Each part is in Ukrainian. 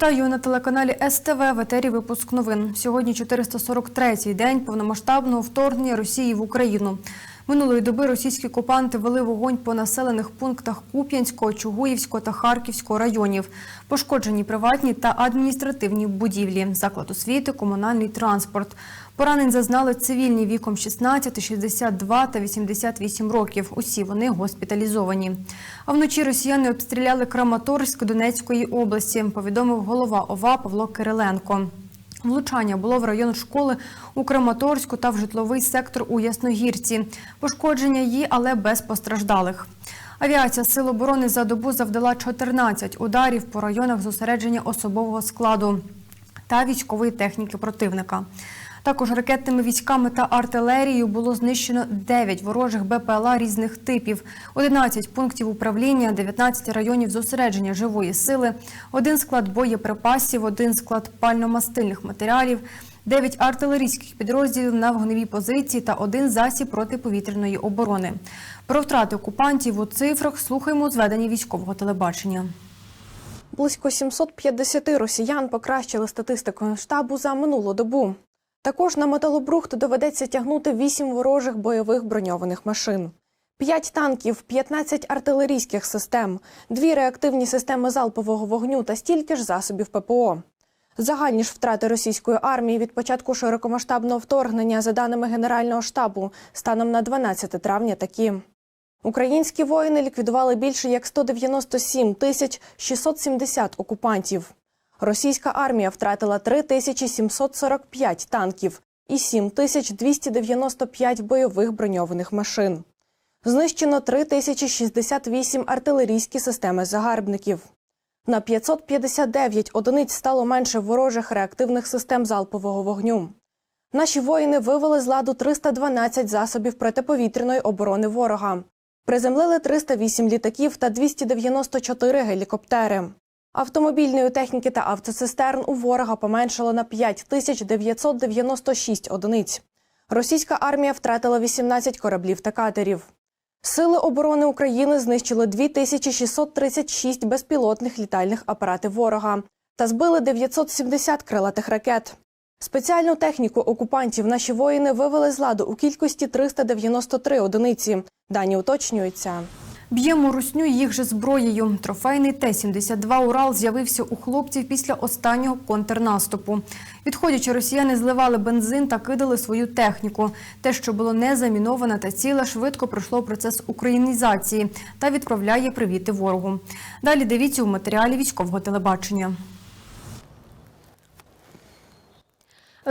Вітаю на телеканалі СТВ в етері випуск новин. Сьогодні 443-й день повномасштабного вторгнення Росії в Україну. Минулої доби російські окупанти вели вогонь по населених пунктах Куп'янського, Чугуївського та Харківського районів. Пошкоджені приватні та адміністративні будівлі, заклад освіти, комунальний транспорт. Поранень зазнали цивільні віком 16, 62 та 88 років. Усі вони госпіталізовані. А вночі росіяни обстріляли Краматорськ Донецької області, повідомив голова ОВА Павло Кириленко. Влучання було в район школи у Краматорську та в житловий сектор у Ясногірці. Пошкодження є, але без постраждалих. Авіація Сил оборони за добу завдала 14 ударів по районах зосередження особового складу та військової техніки противника. Також ракетними військами та артилерією було знищено 9 ворожих БПЛА різних типів, 11 пунктів управління, 19 районів зосередження живої сили, один склад боєприпасів, один склад пально-мастильних матеріалів, 9 артилерійських підрозділів на вогневій позиції та один засіб протиповітряної оборони. Про втрати окупантів у цифрах слухаємо зведення військового телебачення. Близько 750 росіян покращили статистику штабу за минулу добу. Також на металобрухт доведеться тягнути 8 ворожих бойових броньованих машин. 5 танків, 15 артилерійських систем, 2 реактивні системи залпового вогню та стільки ж засобів ППО. Загальні ж втрати російської армії від початку широкомасштабного вторгнення, за даними Генерального штабу, станом на 12 травня такі. Українські воїни ліквідували більше як 197 тисяч 670 окупантів. Російська армія втратила 3745 танків і 7295 бойових броньованих машин. Знищено 3068 артилерійські системи загарбників. На 559 одиниць стало менше ворожих реактивних систем залпового вогню. Наші воїни вивели з ладу 312 засобів протиповітряної оборони ворога. Приземлили 308 літаків та 294 гелікоптери. Автомобільної техніки та автоцистерн у ворога поменшало на 5996 одиниць. Російська армія втратила 18 кораблів та катерів. Сили оборони України знищили 2636 безпілотних літальних апаратів ворога та збили 970 крилатих ракет. Спеціальну техніку окупантів наші воїни вивели з ладу у кількості 393 одиниці. Дані уточнюються. Б'ємо русню їх же зброєю. Трофейний Т-72 Урал з'явився у хлопців після останнього контрнаступу. Відходячи, росіяни зливали бензин та кидали свою техніку. Те, що було не заміноване та ціле, швидко пройшло процес українізації та відправляє привіти ворогу. Далі дивіться у матеріалі військового телебачення.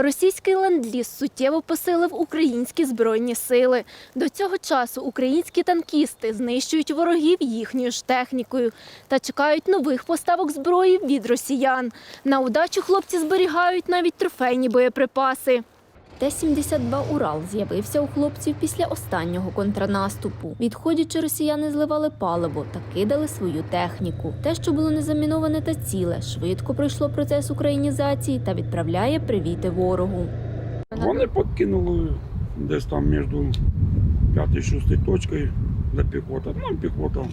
Російський ленд-ліз суттєво посилив українські збройні сили. До цього часу українські танкісти знищують ворогів їхньою ж технікою та чекають нових поставок зброї від росіян. На удачу хлопці зберігають навіть трофейні боєприпаси. Т-72 Урал з'явився у хлопців після останнього контрнаступу. Відходячи, росіяни зливали паливо та кидали свою техніку. Те, що було незаміноване та ціле, швидко пройшло процес українізації та відправляє привіти ворогу. Вони подкинули десь там між 5 і 6 точкою для піхоти. Нам піхота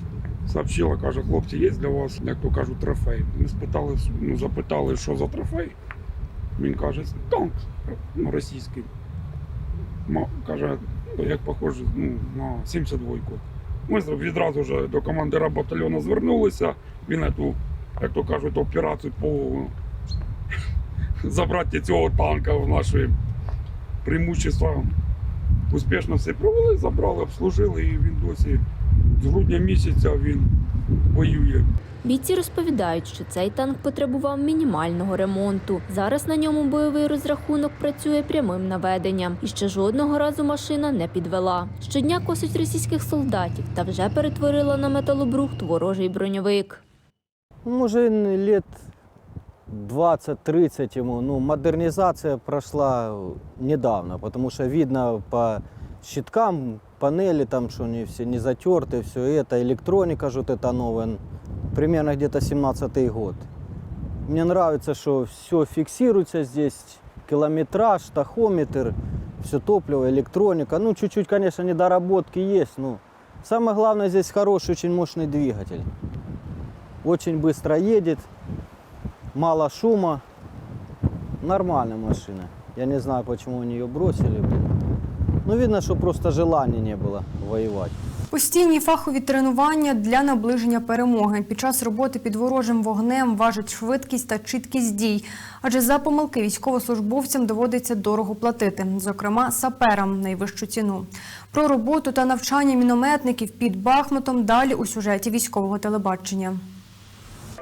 сообщила, каже, хлопці, є для вас, як то кажуть, трофей. Ми спитали, ну, запитали, що за трофей. Він каже, танк російський. Каже, «Ну, як похоже ну, на 72-ку. Ми відразу вже до командира батальйону звернулися. Він ту, як то кажуть, операцію по забрати цього танка в наші преимущества успішно все провели, забрали, обслужили, і він досі з грудня місяця він воює. Бійці розповідають, що цей танк потребував мінімального ремонту. Зараз на ньому бойовий розрахунок працює прямим наведенням, і ще жодного разу машина не підвела. Щодня косить російських солдатів та вже перетворила на металобрухт ворожий броньовик. Може, лет 20-30 ему. Ну, модернизация прошла недавно, потому что видно по щиткам, панели там, что они все не затерты, все это, электроника же вот это новая, примерно где-то 17 год. Мне нравится, что все фиксируется здесь, километраж, тахометр, все топливо, электроника. Ну, чуть-чуть, конечно, недоработки есть, но самое главное здесь хороший, очень мощный двигатель. Очень быстро едет, мало шума. Нормальная машина. Я не знаю, почему они ее бросили. Ну, видно, что просто желания не было воевать. Постійні фахові тренування для наближення перемоги. Під час роботи під ворожим вогнем важить швидкість та чіткість дій. Адже за помилки військовослужбовцям доводиться дорого платити, зокрема саперам найвищу ціну. Про роботу та навчання мінометників під Бахмутом далі у сюжеті військового телебачення.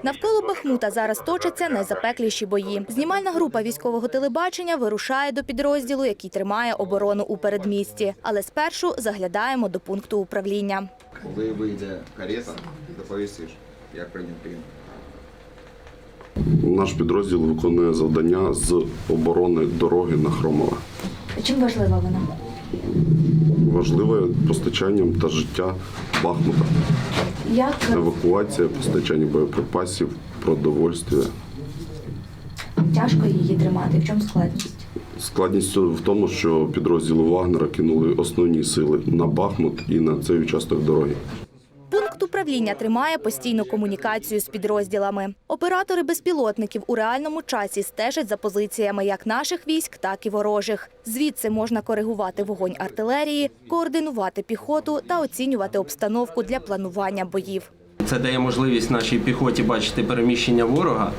Навколо Бахмута зараз точаться найзапекліші бої. Знімальна група військового телебачення вирушає до підрозділу, який тримає оборону у передмісті. Але спершу заглядаємо до пункту управління. Коли вийде карета, доповістиш, як прийняв прийом. Наш підрозділ виконує завдання з оборони дороги на Хромове. Чим важлива вона? Важливе постачанням та життя Бахмута, Як евакуація, постачання боєприпасів, продовольствя. тяжко її тримати? В чому складність? Складність в тому, що підрозділи Вагнера кинули основні сили на Бахмут і на цей участок дороги. Управління тримає постійну комунікацію з підрозділами. Оператори безпілотників у реальному часі стежать за позиціями як наших військ, так і ворожих. Звідси можна коригувати вогонь артилерії, координувати піхоту та оцінювати обстановку для планування боїв. Це дає можливість нашій піхоті бачити переміщення ворога,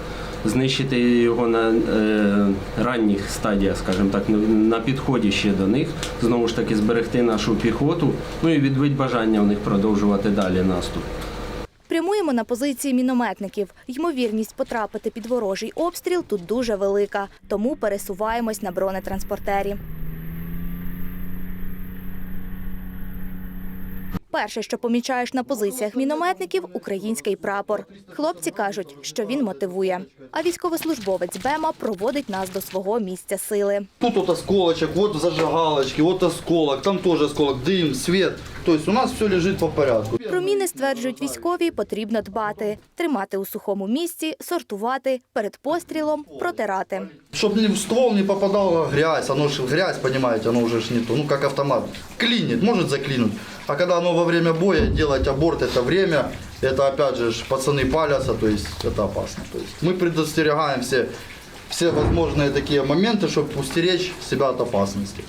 знищити його на е, ранніх стадіях, скажімо так, на- підході ще до них. Знову ж таки, зберегти нашу піхоту, ну і відбить бажання в них продовжувати далі наступ. Прямуємо на позиції мінометників. Ймовірність потрапити під ворожий обстріл тут дуже велика, тому пересуваємось на бронетранспортері. Перше, що помічаєш на позиціях мінометників – український прапор. Хлопці кажуть, що він мотивує. А військовослужбовець Бема проводить нас до свого місця сили. Тут от осколочок, вот зажигалочки, от осколок, там теж осколок, дим, світ. Тобто у нас все лежить по порядку. Про міни, стверджують військові, потрібно дбати. Тримати у сухому місці, сортувати, перед пострілом протирати. Чтобы в ствол не попадала грязь, оно же грязь, понимаете, оно уже ж не то, ну как автомат. Клинит, может заклинуть. А когда оно во время боя, делать аборт это время, это опять же ж пацаны палятся, то есть это опасно. То есть мы предостерегаем все, все возможные такие моменты, чтобы устеречь себя от опасности.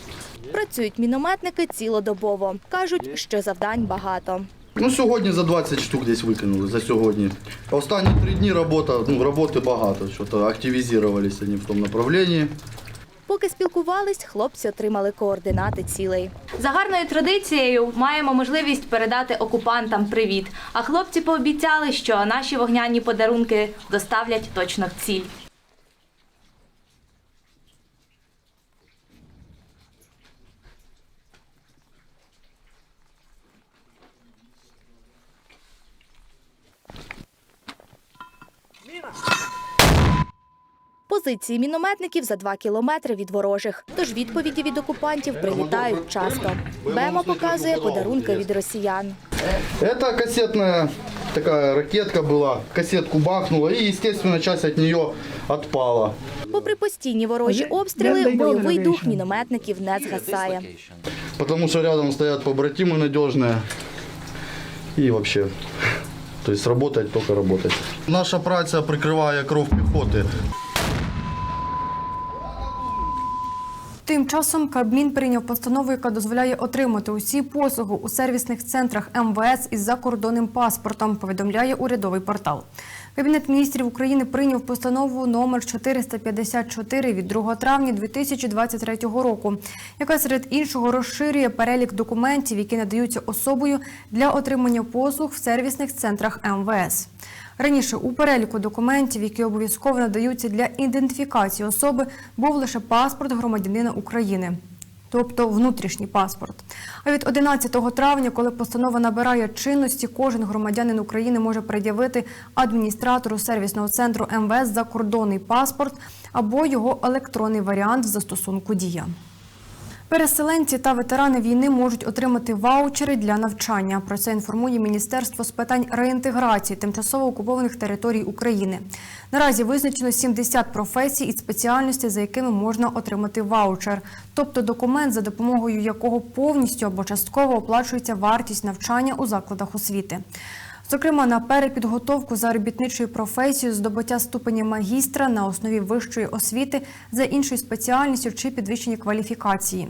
Працюють мінометники цілодобово. Кажуть, що завдань багато. Ну, сьогодні за 20 штук десь викинули, за сьогодні. Останні три дні робота, ну, роботи багато, що-то активізувалися вони в тому направленні. Поки спілкувались, хлопці отримали координати цілей. За гарною традицією маємо можливість передати окупантам привіт. А хлопці пообіцяли, що наші вогняні подарунки доставлять точно в ціль. Позиції мінометників за два кілометри від ворожих. Тож відповіді від окупантів прилітають часто. Бемо показує подарунки від росіян. Это кассетная такая ракетка была, кассетку бахнула и, естественно, часть от нее отпала. Попри постійні ворожі обстріли, бойовий дух мінометників не згасає. Потому что рядом стоят побратимы надежные. И вообще, то есть работать, только работать. Наша праця прикриває кров піхоти. Тим часом Кабмін прийняв постанову, яка дозволяє отримати усі послуги у сервісних центрах МВС із закордонним паспортом. Повідомляє урядовий портал. Кабінет міністрів України прийняв постанову номер 454 від 2 травня 2023 року, яка серед іншого розширює перелік документів, які надаються особою для отримання послуг в сервісних центрах МВС. Раніше у переліку документів, які обов'язково надаються для ідентифікації особи, був лише паспорт громадянина України. Тобто внутрішній паспорт. А від 11 травня, коли постанова набирає чинності, кожен громадянин України може пред'явити адміністратору сервісного центру МВС закордонний паспорт або його електронний варіант в застосунку Дія. Переселенці та ветерани війни можуть отримати ваучери для навчання. Про це інформує Міністерство з питань реінтеграції тимчасово окупованих територій України. Наразі визначено 70 професій і спеціальностей, за якими можна отримати ваучер, тобто документ, за допомогою якого повністю або частково оплачується вартість навчання у закладах освіти. Зокрема, на перепідготовку заробітничої професії, здобуття ступені магістра на основі вищої освіти за іншою спеціальністю чи підвищення кваліфікації.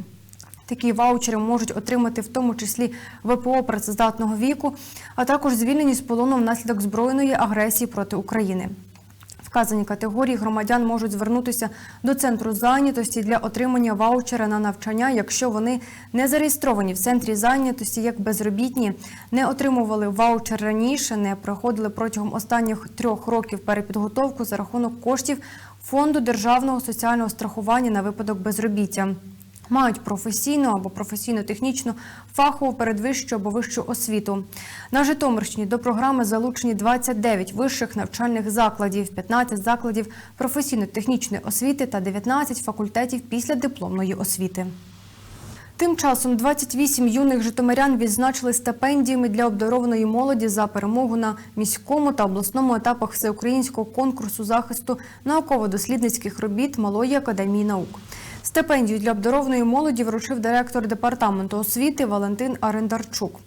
Такі ваучери можуть отримати в тому числі ВПО працездатного віку, а також звільнені з полону внаслідок збройної агресії проти України. Вказані категорії громадян можуть звернутися до центру зайнятості для отримання ваучера на навчання, якщо вони не зареєстровані в центрі зайнятості як безробітні, не отримували ваучер раніше, не проходили протягом останніх трьох років перепідготовку за рахунок коштів фонду державного соціального страхування на випадок безробіття. Мають професійну або професійно-технічну, фахову передвищу або вищу освіту. На Житомирщині до програми залучені 29 вищих навчальних закладів, 15 закладів професійно-технічної освіти та 19 факультетів післядипломної освіти. Тим часом 28 юних житомирян відзначили стипендіями для обдарованої молоді за перемогу на міському та обласному етапах всеукраїнського конкурсу захисту науково-дослідницьких робіт Малої академії наук. Стипендію для обдарованої молоді вручив директор департаменту освіти Валентин Арендарчук.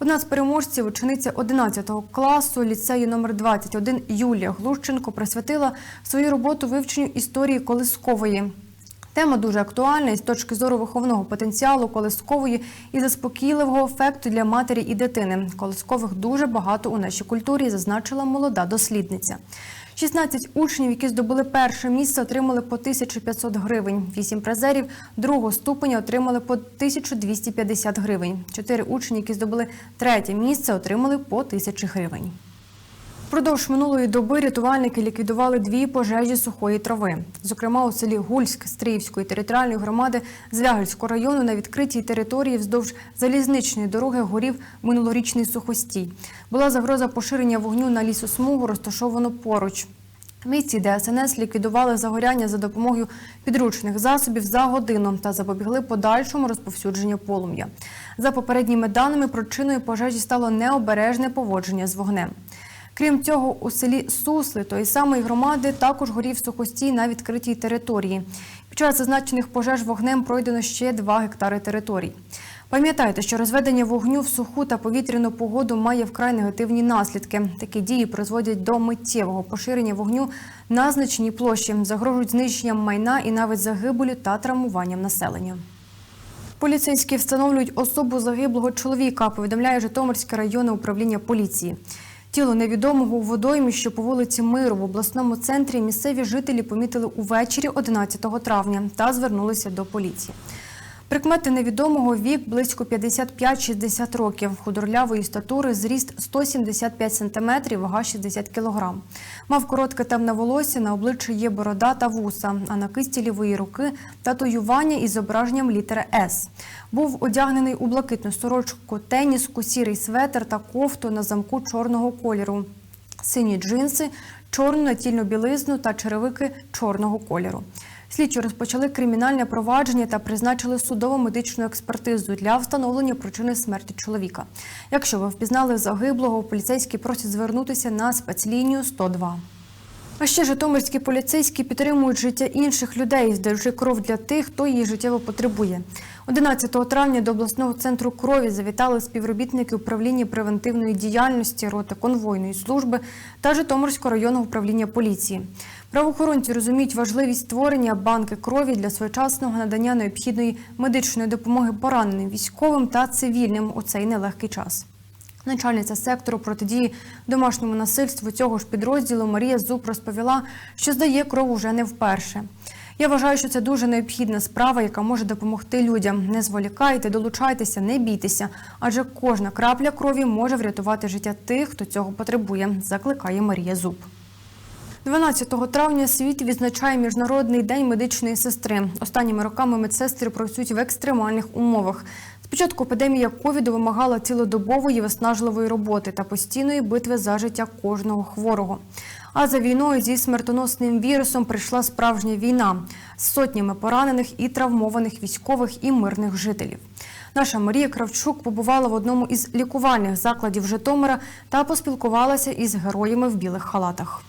Одна з переможців, учениця 11 класу ліцею номер 21 Юлія Глущенко присвятила свою роботу вивченню історії Колискової. Тема дуже актуальна з точки зору виховного потенціалу колискової і заспокійливого ефекту для матері і дитини. Колискових дуже багато у нашій культурі, зазначила молода дослідниця. 16 учнів, які здобули перше місце, отримали по 1500 гривень. Вісім призерів другого ступеня отримали по 1250 гривень. Чотири учні, які здобули третє місце, отримали по 1000 гривень. Впродовж минулої доби рятувальники ліквідували дві пожежі сухої трави. Зокрема, у селі Гульськ Стріївської територіальної громади Звягельського району на відкритій території вздовж залізничної дороги горів минулорічний сухостій. Була загроза поширення вогню на лісосмугу, розташовану поруч. Місці ДСНС ліквідували загоряння за допомогою підручних засобів за годину та запобігли подальшому розповсюдженню полум'я. За попередніми даними, причиною пожежі стало необережне поводження з вогнем. Крім цього, у селі Сусли тої самої громади також горів сухостій на відкритій території. Під час зазначених пожеж вогнем пройдено ще 2 гектари територій. Пам'ятайте, що розведення вогню в суху та повітряну погоду має вкрай негативні наслідки. Такі дії призводять до миттєвого поширення вогню на значній площі, загрожують знищенням майна і навіть загибелю та травмуванням населення. Поліцейські встановлюють особу загиблого чоловіка, повідомляє Житомирське районне управління поліції. Тіло невідомого у водоймі, що по вулиці Миру в обласному центрі місцеві жителі помітили увечері 11 травня та звернулися до поліції. Прикмети невідомого вік близько 55-60 років, худорлявої статури, зріст 175 см, вага 60 кг. Мав коротке темне волосся, на обличчі є борода та вуса, а на кисті лівої руки татуювання із зображенням літери С. Був одягнений у блакитну сорочку, теніску, сірий светр та кофту на замку чорного кольору. Сині джинси, чорну натільну білизну та черевики чорного кольору. Слідчі розпочали кримінальне провадження та призначили судово-медичну експертизу для встановлення причини смерті чоловіка. Якщо ви впізнали загиблого, поліцейські просять звернутися на спецлінію 102. А ще житомирські поліцейські підтримують життя інших людей, здаючи кров для тих, хто її життєво потребує. 11 травня до обласного центру крові завітали співробітники управління превентивної діяльності роти конвойної служби та Житомирського районного управління поліції. Правоохоронці розуміють важливість створення банки крові для своєчасного надання необхідної медичної допомоги пораненим військовим та цивільним у цей нелегкий час. Начальниця сектору протидії домашньому насильству цього ж підрозділу Марія Зуб розповіла, що здає кров уже не вперше. Я вважаю, що це дуже необхідна справа, яка може допомогти людям. Не зволікайте, долучайтеся, не бійтеся, адже кожна крапля крові може врятувати життя тих, хто цього потребує, закликає Марія Зуб. 12 травня світ відзначає Міжнародний день медичної сестри. Останніми роками медсестри працюють в екстремальних умовах. Спочатку епідемія ковіду вимагала цілодобової виснажливої роботи та постійної битви за життя кожного хворого. А за війною зі смертоносним вірусом прийшла справжня війна з сотнями поранених і травмованих військових і мирних жителів. Наша Марія Кравчук побувала в одному із лікувальних закладів Житомира та поспілкувалася із героями в білих халатах.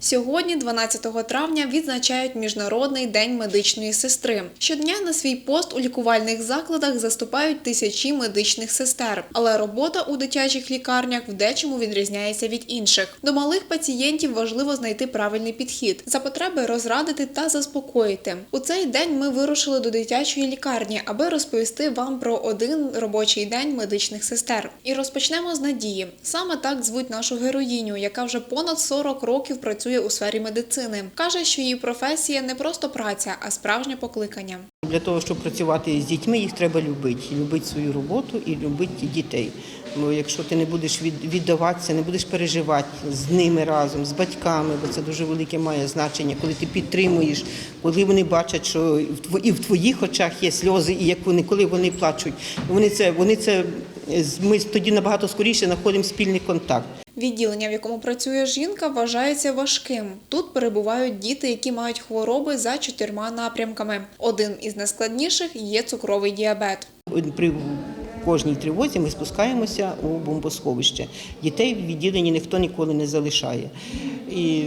Сьогодні, 12 травня, відзначають Міжнародний день медичної сестри. Щодня на свій пост у лікувальних закладах заступають тисячі медичних сестер, але робота у дитячих лікарнях в дечому відрізняється від інших. До малих пацієнтів важливо знайти правильний підхід, за потреби розрадити та заспокоїти. У цей день ми вирушили до дитячої лікарні, аби розповісти вам про один робочий день медичних сестер. І розпочнемо з Надії. Саме так звуть нашу героїню, яка вже понад 40 років працює у сфері медицини. каже, що її професія не просто праця, а справжнє покликання. Для того, щоб працювати з дітьми, їх треба любити. Любити свою роботу і любити дітей. Бо якщо ти не будеш віддаватися, не будеш переживати з ними разом, з батьками, бо це дуже велике має значення, коли ти підтримуєш, коли вони бачать, що і в твоїх очах є сльози, і як вони, коли вони плачуть, вони це, вони це ми тоді набагато скоріше знаходимо спільний контакт. Відділення, в якому працює жінка, вважається важким. Тут перебувають діти, які мають хвороби за чотирма напрямками. Один із найскладніших є цукровий діабет. При кожній тривозі ми спускаємося у бомбосховище. Дітей в відділенні ніхто ніколи не залишає. І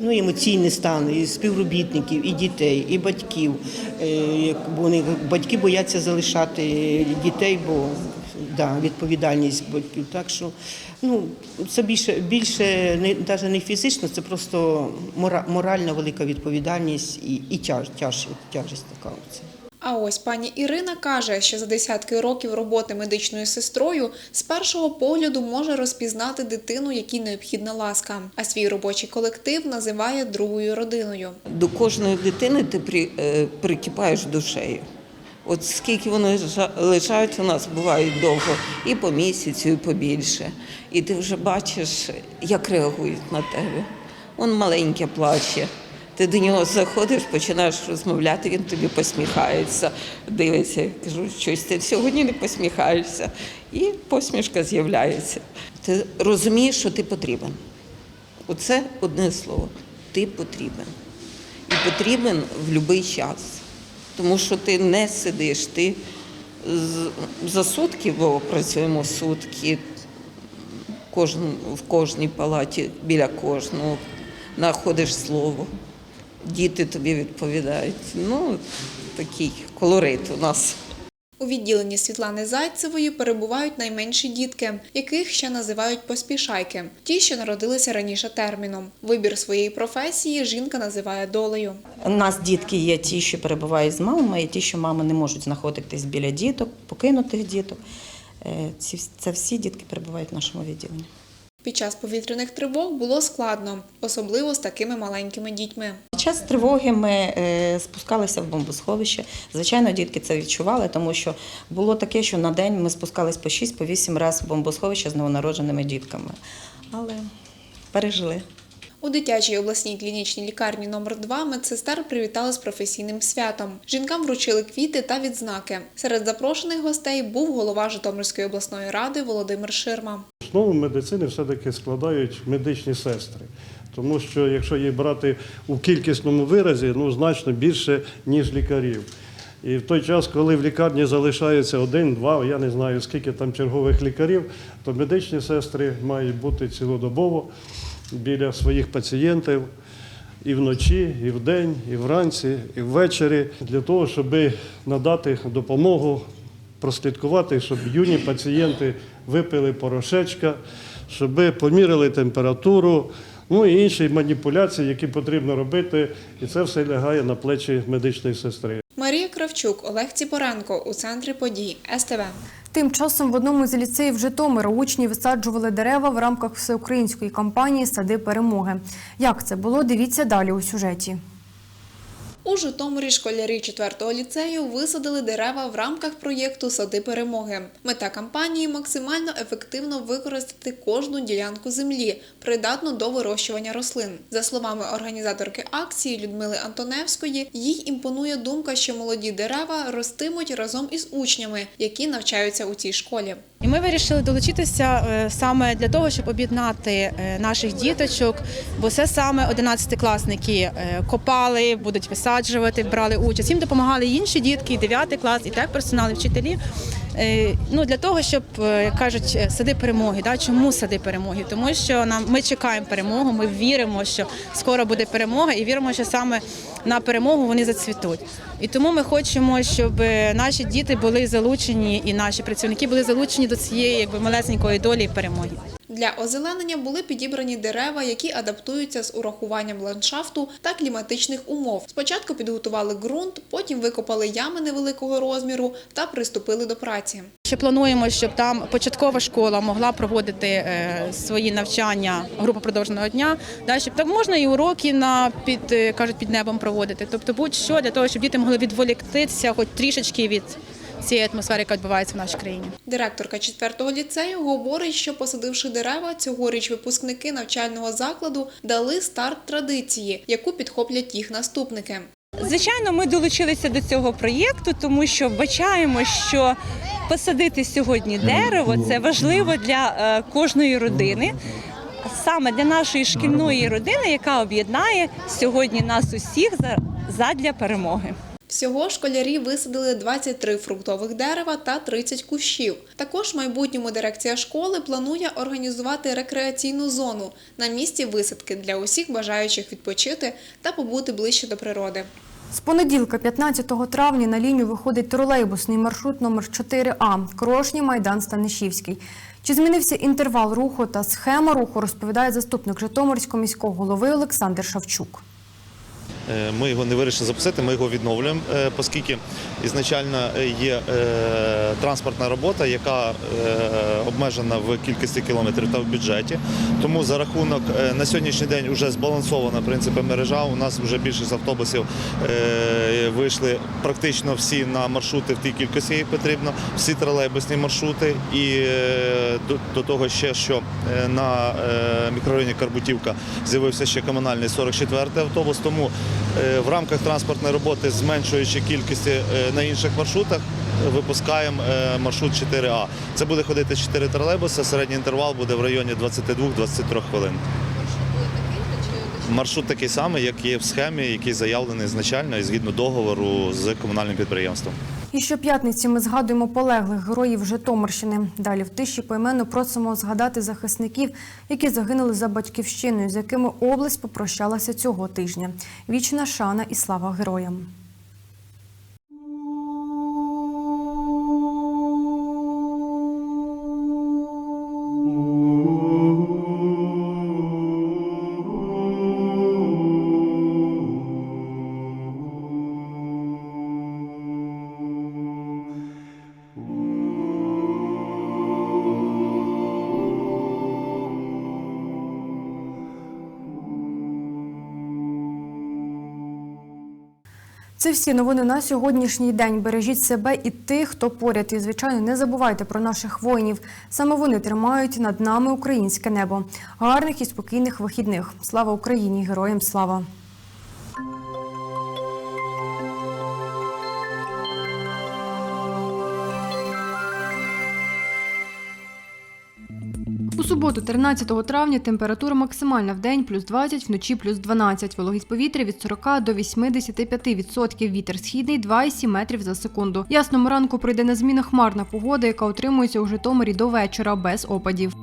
ну, емоційний стан і співробітників, і дітей, і батьків. Е, Вони батьки бояться залишати дітей, бо да, відповідальність батьків. Так що ну, це більше, більше не навіть не фізично, це просто мора- моральна велика відповідальність і, і тяж, тяж, тяжесть така. Оце. А ось пані Ірина каже, що за десятки років роботи медичною сестрою з першого погляду може розпізнати дитину, якій необхідна ласка. А свій робочий колектив називає другою родиною. До кожної дитини ти при, е, прикипаєш душею. От скільки вони лежа- лежать у нас бувають довго, і по місяцю, і побільше. І ти вже бачиш, як реагують на тебе. Он маленьке плаче. Ти до нього заходиш, починаєш розмовляти, він тобі посміхається, дивиться, кажу, щось ти сьогодні не посміхаєшся. І посмішка з'являється. Ти розумієш, що ти потрібен. Оце одне слово. Ти потрібен. І потрібен в будь-який час. Тому що ти не сидиш, ти за сутки, бо працюємо сутки, в кожній палаті, біля кожного, знаходиш слово. Діти тобі відповідають. Ну, такий колорит у нас. У відділенні Світлани Зайцевої перебувають найменші дітки, яких ще називають поспішайки, ті, що народилися раніше терміном. Вибір своєї професії жінка називає долею. У нас дітки є ті, що перебувають з мамами, і ті, що мами не можуть знаходитись біля діток, покинутих діток. Е, це всі дітки перебувають в нашому відділенні. Під час повітряних тривог було складно, особливо з такими маленькими дітьми. Під час тривоги ми е, спускалися в бомбосховище. Звичайно, дітки це відчували, тому що було таке, що на день ми спускались по 6-8 разів в бомбосховище з новонародженими дітками. Але пережили. У дитячій обласній клінічній лікарні номер 2 медсестер привітали з професійним святом. Жінкам вручили квіти та відзнаки. Серед запрошених гостей був голова Житомирської обласної ради Володимир Ширма. Основу медицини все-таки складають медичні сестри. Тому що якщо її брати у кількісному виразі, ну значно більше, ніж лікарів. І в той час, коли в лікарні залишається один, два, я не знаю скільки там чергових лікарів, то медичні сестри мають бути цілодобово біля своїх пацієнтів і вночі, і вдень, і вранці, і ввечері, для того, щоб надати допомогу прослідкувати, щоб юні пацієнти випили порошечка, щоб поміряли температуру, ну і інші маніпуляції, які потрібно робити, і це все лягає на плечі медичної сестри. Кравчук, Олег Ціпоренко у центрі подій СТВ. Тим часом в одному з ліцеїв Житомира учні висаджували дерева в рамках всеукраїнської кампанії Сади перемоги. Як це було? Дивіться далі у сюжеті. У Житомирі школярі 4-го ліцею висадили дерева в рамках проєкту Сади перемоги. Мета кампанії максимально ефективно використати кожну ділянку землі, придатну до вирощування рослин. За словами організаторки акції Людмили Антоневської, їй імпонує думка, що молоді дерева ростимуть разом із учнями, які навчаються у цій школі. І ми вирішили долучитися е, саме для того, щоб об'єднати е, наших діточок, бо це саме 11-класники е, копали, будуть висаджувати, брали участь. Їм допомагали інші дітки, і 9 клас, і так персонал, і вчителі. Е, Ну для того, щоб е, як кажуть, е, сади перемоги. Да? Чому сади перемоги? Тому що нам ми чекаємо перемогу. Ми віримо, що скоро буде перемога, і віримо, що саме на перемогу вони зацвітуть. І тому ми хочемо, щоб наші діти були залучені і наші працівники були залучені до цієї якби малесенької долі і перемоги. Для озеленення були підібрані дерева, які адаптуються з урахуванням ландшафту та кліматичних умов. Спочатку підготували ґрунт, потім викопали ями невеликого розміру та приступили до праці. Ще плануємо, щоб там початкова школа могла проводити е, свої навчання група продовженого дня. Да, щоб там можна і уроки на під е, кажуть під небом проводити. Тобто будь-що для того, щоб діти могли відволіктися, хоч трішечки від цієї атмосфери, яка відбувається в нашій країні. Директорка 4-го ліцею говорить, що посадивши дерева, цьогоріч випускники навчального закладу дали старт традиції, яку підхоплять їх наступники. Звичайно, ми долучилися до цього проєкту, тому що вбачаємо, що посадити сьогодні дерево це важливо для е, кожної родини, саме для нашої шкільної родини, яка об'єднає сьогодні нас усіх за- задля перемоги. Всього школярі висадили 23 фруктових дерева та 30 кущів. Також в майбутньому дирекція школи планує організувати рекреаційну зону на місці висадки для усіх бажаючих відпочити та побути ближче до природи. З понеділка, 15 травня, на лінію виходить тролейбусний маршрут номер 4А Крошні Майдан Станишівський. Чи змінився інтервал руху та схема руху, розповідає заступник Житомирського міського голови Олександр Шавчук. Е, Ми його не вирішили запустити, ми його відновлюємо, е, оскільки ізначально є е, транспортна робота, яка обмежена в кількості кілометрів та в бюджеті. Тому за рахунок на сьогоднішній день вже збалансована в принципі, мережа. У нас вже більшість автобусів вийшли практично всі на маршрути в тій кількості, як потрібно, всі тролейбусні маршрути. І до, того ще, що на мікрорайоні Карбутівка з'явився ще комунальний 44-й автобус. Тому в рамках транспортної роботи, зменшуючи кількість е, на інших маршрутах, випускаємо е, маршрут 4А. Це буде ходити 4 тролейбуси, середній інтервал буде в районі 22-23 хвилин. Маршрут такий самий, як є в схемі, який заявлений ізначально і згідно договору з комунальним підприємством. І щоп'ятниці ми згадуємо полеглих героїв Житомирщини. Далі в тиші поіменно просимо згадати захисників, які загинули за батьківщиною, з якими область попрощалася цього тижня. Вічна шана і слава героям. Всі новини на сьогоднішній день. Бережіть себе і тих, хто поряд. І, звичайно, не забувайте про наших воїнів. Саме вони тримають над нами українське небо. Гарних і спокійних вихідних. Слава Україні! Героям слава! Суботу, 13 травня, температура максимальна в день плюс 20, вночі плюс 12. Вологість повітря від 40 до 85%. Вітер східний 2,7 метрів за секунду. Ясному ранку пройде незмінна хмарна погода, яка утримується у Житомирі до вечора без опадів.